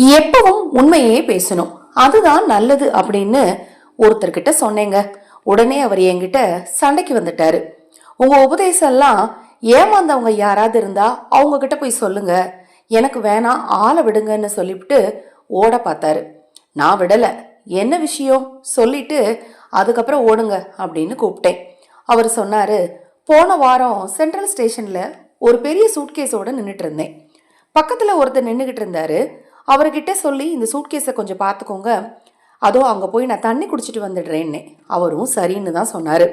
எப்பவும் உண்மையே பேசணும். அதுதான் நல்லது அப்படின்னு ஒருத்தர்கிட்ட சொன்னேங்க. உடனே அவர் என்கிட்ட சண்டைக்கு வந்துட்டாரு. உங்க உபதேசம் எல்லாம் ஏமாந்தவங்க யாராவது இருந்தா அவங்க கிட்ட போய் சொல்லுங்க. எனக்கு வேணாம் ஆளை விடுங்கன்னு சொல்லிவிட்டு ஓட பார்த்தாரு. நான் விடல. என்ன விஷயம்? சொல்லிட்டு அதுக்கப்புறம் ஓடுங்க அப்படின்னு கூப்பிட்டேன். அவர் சொன்னாரு போன வாரம் சென்ட்ரல் ஸ்டேஷன்ல ஒரு பெரிய சூட்கேஸோட நின்றுட்டு இருந்தேன். பக்கத்துல ஒருத்தர் நின்றுகிட்டு இருந்தாரு. அவர்கிட்ட சொல்லி இந்த சூட்கேஸை கொஞ்சம் பார்த்துக்கோங்க. அதோ அங்கே போய் நான் தண்ணி குடிச்சிட்டு வந்துடுறேன்னு. அவரும் சரின்னு தான் சொன்னார்.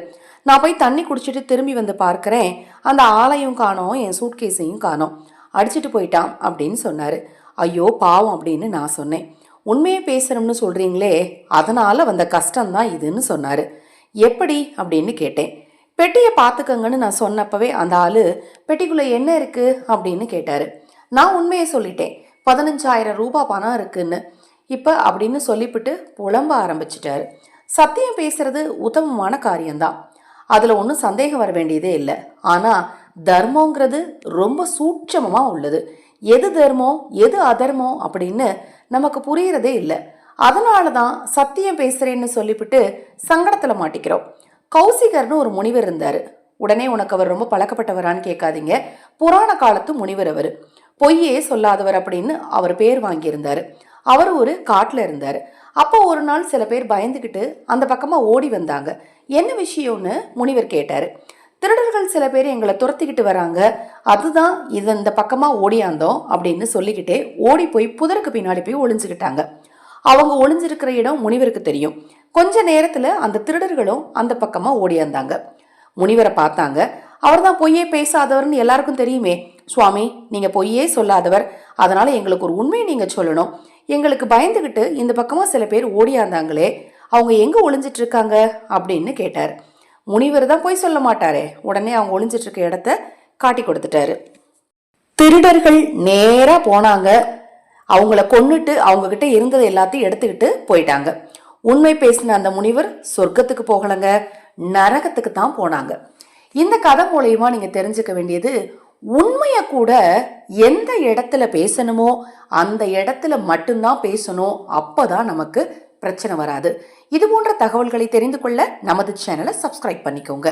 நான் போய் தண்ணி குடிச்சிட்டு திரும்பி வந்து பார்க்குறேன். அந்த ஆளையும் காணோம் என் சூட்கேஸையும் காணோம். அடிச்சிட்டு போயிட்டான் அப்படின்னு சொன்னார். ஐயோ பாவம் அப்படின்னு நான் சொன்னேன். உண்மையை பேசுகிறோம்னு சொல்கிறீங்களே அதனால் வந்த கஷ்டம்தான் இதுன்னு சொன்னார். எப்படி? அப்படின்னு கேட்டேன். பெட்டியை பார்த்துக்கங்கன்னு நான் சொன்னப்பவே அந்த ஆள் பெட்டிக்குள்ளே என்ன இருக்குது அப்படின்னு கேட்டார். நான் உண்மையை சொல்லிட்டேன். பதினஞ்சாயிரம் ரூபாய் பணம் இருக்குன்னு. இப்போ அப்படின்னு சொல்லிவிட்டு புலம்ப ஆரம்பிச்சிட்டாரு. சத்தியம் பேசுறது உத்தமமான காரியம்தான். அதில் ஒன்றும் சந்தேகம் வர வேண்டியதே இல்லை. ஆனால் தர்மங்கிறது ரொம்ப சூட்சமமாக உள்ளது. எது தர்மம் எது அதர்மம் அப்படின்னு நமக்கு புரியறதே இல்லை. அதனால தான் சத்தியம் பேசுகிறேன்னு சொல்லிவிட்டு சங்கடத்தில் மாட்டிக்கிறோம். கௌசிகர்னு ஒரு முனிவர் இருந்தார். உடனே உனக்கு அவர் ரொம்ப பழக்கப்பட்டவரான்னு கேட்காதீங்க. புராண காலத்து முனிவர் அவர். பொய்யே சொல்லாதவர் அப்படின்னு அவர் பேர் வாங்கியிருந்தார். அவர் ஒரு காட்டில் இருந்தார். அப்போ ஒரு நாள் சில பேர் பயந்துக்கிட்டு அந்த பக்கமாக ஓடி வந்தாங்க. என்ன விஷயம்னு முனிவர் கேட்டார். திருடர்கள் சில பேர் எங்களை துரத்திக்கிட்டு வராங்க. அதுதான் இது இந்த பக்கமாக ஓடியாந்தோம் அப்படின்னு சொல்லிக்கிட்டே ஓடி போய் புதருக்கு பின்னாடி போய் ஒளிஞ்சுக்கிட்டாங்க. அவங்க ஒளிஞ்சிருக்கிற இடம் முனிவருக்கு தெரியும். கொஞ்ச நேரத்தில் அந்த திருடர்களும் அந்த பக்கமாக ஓடியாந்தாங்க. முனிவரை பார்த்தாங்க. அவர் தான் பொய்யே பேசாதவர்னு எல்லாருக்கும் தெரியுமே. சுவாமி நீங்க பொய்யே சொல்லாதவர். அதனால எங்களுக்கு ஒரு உண்மையை நீங்க சொல்லணும். எங்களுக்கு பயந்துகிட்டு இந்த பக்கமா சில பேர் ஓடியாந்தாங்களே அவங்க எங்க ஒளிஞ்சிட்டு இருக்காங்க அப்படின்னு கேட்டார். முனிவர் தான் போய் சொல்ல மாட்டாரே. உடனே அவங்க ஒளிஞ்சிட்டு இருக்க இடத்த காட்டி கொடுத்துட்டாரு. திருடர்கள் நேரா போனாங்க. அவங்கள கொன்னுட்டு அவங்க கிட்ட இருந்தது எல்லாத்தையும் எடுத்துக்கிட்டு போயிட்டாங்க. உண்மை பேசின அந்த முனிவர் சொர்க்கத்துக்கு போகலங்க நரகத்துக்கு தான் போனாங்க. இந்த கதை மூலயமா நீங்க தெரிஞ்சுக்க வேண்டியது உண்மையை கூட எந்த இடத்துல பேசணுமோ அந்த இடத்துல மட்டும்தான் பேசணும். அப்பதான் நமக்கு பிரச்சனை வராது. இது போன்ற தகவல்களை தெரிந்து கொள்ள நமது சேனலை சப்ஸ்கிரைப் பண்ணிக்கோங்க.